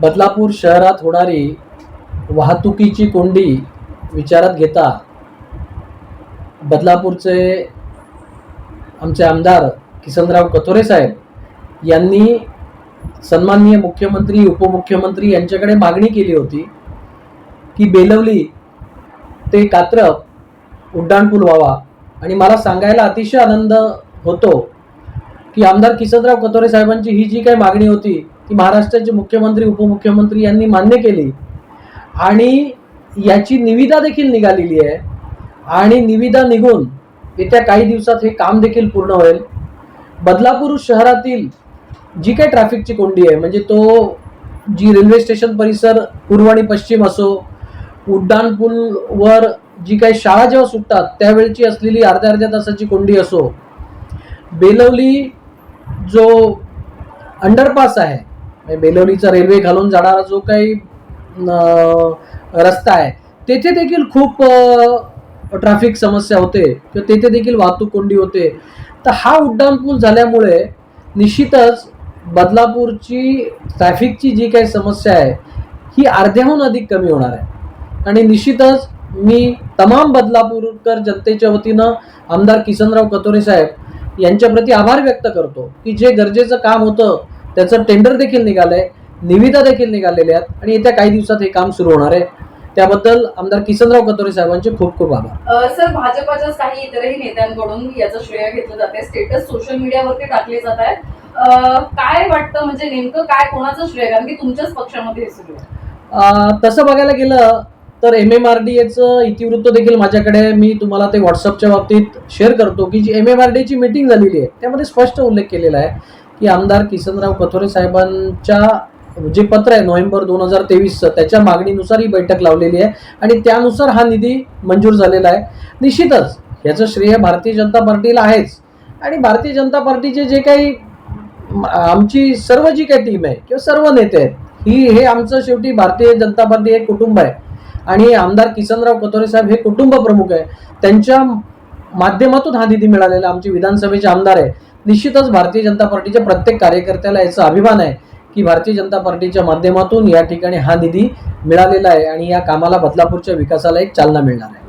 बदलापूर शहरात होणारी वाहतुकीची कोंडी विचारात घेता बदलापूरचे आमचे आमदार किसनराव कथोरे साहेब यांनी सन्माननीय मुख्यमंत्री उपमुख्यमंत्री यांच्याकडे मागणी केली होती की बेलवली ते कात्रप उड्डाणपूल व्हावा. आणि मला सांगायला अतिशय आनंद होतो की आमदार किसनराव कथोरे साहेबांची ही जी काही मागणी होती ती महाराष्ट्राचे मुख्यमंत्री उपमुख्यमंत्री यांनी मान्य केली. आणि याची निविदा देखील निघालेली आहे. आणि निविदा निघून येत्या काही दिवसात हे काम देखील पूर्ण होईल. बदलापूर शहरातील जी काही ट्रॅफिकची कोंडी आहे म्हणजे तो जी रेल्वे स्टेशन परिसर पूर्व आणि पश्चिम असो उड्डाणपूलवर जी काही शाळा जेव्हा सुटतात त्यावेळची असलेली अर्ध्या अर्ध्या तासाची कोंडी असो बेलवली जो अंडरपास आहे बेलोलीचा रेल्वे घालून जाणारा जो काही रस्ता आहे तेथे देखील खूप ट्रॅफिक समस्या होते. किंवा तेथे देखील वाहतूक कोंडी होते. तर हा उड्डाणपूल झाल्यामुळे निश्चितच बदलापूरची ट्रॅफिकची जी काही समस्या आहे ही अर्ध्याहून अधिक कमी होणार आहे. आणि निश्चितच मी तमाम बदलापूरकर जनतेच्या वतीनं आमदार किसनराव कतोरे साहेब यांच्याप्रती आभार व्यक्त करतो की जे गरजेचं काम होतं त्याचं टेंडर देखील निघालंय. निविदा देखील निघालेल्या आहेत. आणि येत्या काही दिवसात हे काम सुरू होणार आहे. त्याबद्दल आमदार किसनराव कतोरे साहेबांचे खूप खूप आभार. सर भाजपाच्याच काही इतरही नेत्यांकडून याचं श्रेय घेतलं जाते स्टेटस सोशल मीडियावरती टाकले जात आहेत काय वाटतं? म्हणजे नेमकं काय कोणाचं श्रेय? कारण की तुमच्याच पक्षामध्ये हे तसं बघायला गेलं तर एम एम आर डी एचं इतिवृत्त देखील माझ्याकडे. मी तुम्हाला ते व्हॉट्सअपच्या बाबतीत शेअर करतो की जी एम एम आर डीची मिटिंग झालेली आहे त्यामध्ये स्पष्ट उल्लेख केलेला आहे. की आमदार किसनराव कथोरे साहेबांच्या जे पत्र आहे नोव्हेंबर दोन हजार तेवीसचं त्याच्या मागणीनुसार ही बैठक लावलेली आहे. आणि त्यानुसार हा निधी मंजूर झालेला आहे. निश्चितच याचं श्रेय भारतीय जनता पार्टीला आहेच. आणि भारतीय जनता पार्टीचे जे काही आमची सर्व जी काही टीम आहे किंवा सर्व नेते आहेत ही हे आमचं शेवटी भारतीय जनता पार्टी एक कुटुंब आहे. आणि आमदार किसनराव कथोरे साहेब हे कुटुंब प्रमुख आहे. त्यांच्या माध्यमातून हा निधी मिळालेला आमचे विधानसभेचे आमदार आहे. निश्चितच भारतीय जनता पार्टीच्या प्रत्येक कार्यकर्त्याला याचा अभिमान आहे की भारतीय जनता पार्टीच्या माध्यमातून या ठिकाणी हा निधी मिळालेला आहे आणि या कामाला बदलापूरच्या विकासाला एक चालना मिळणार आहे.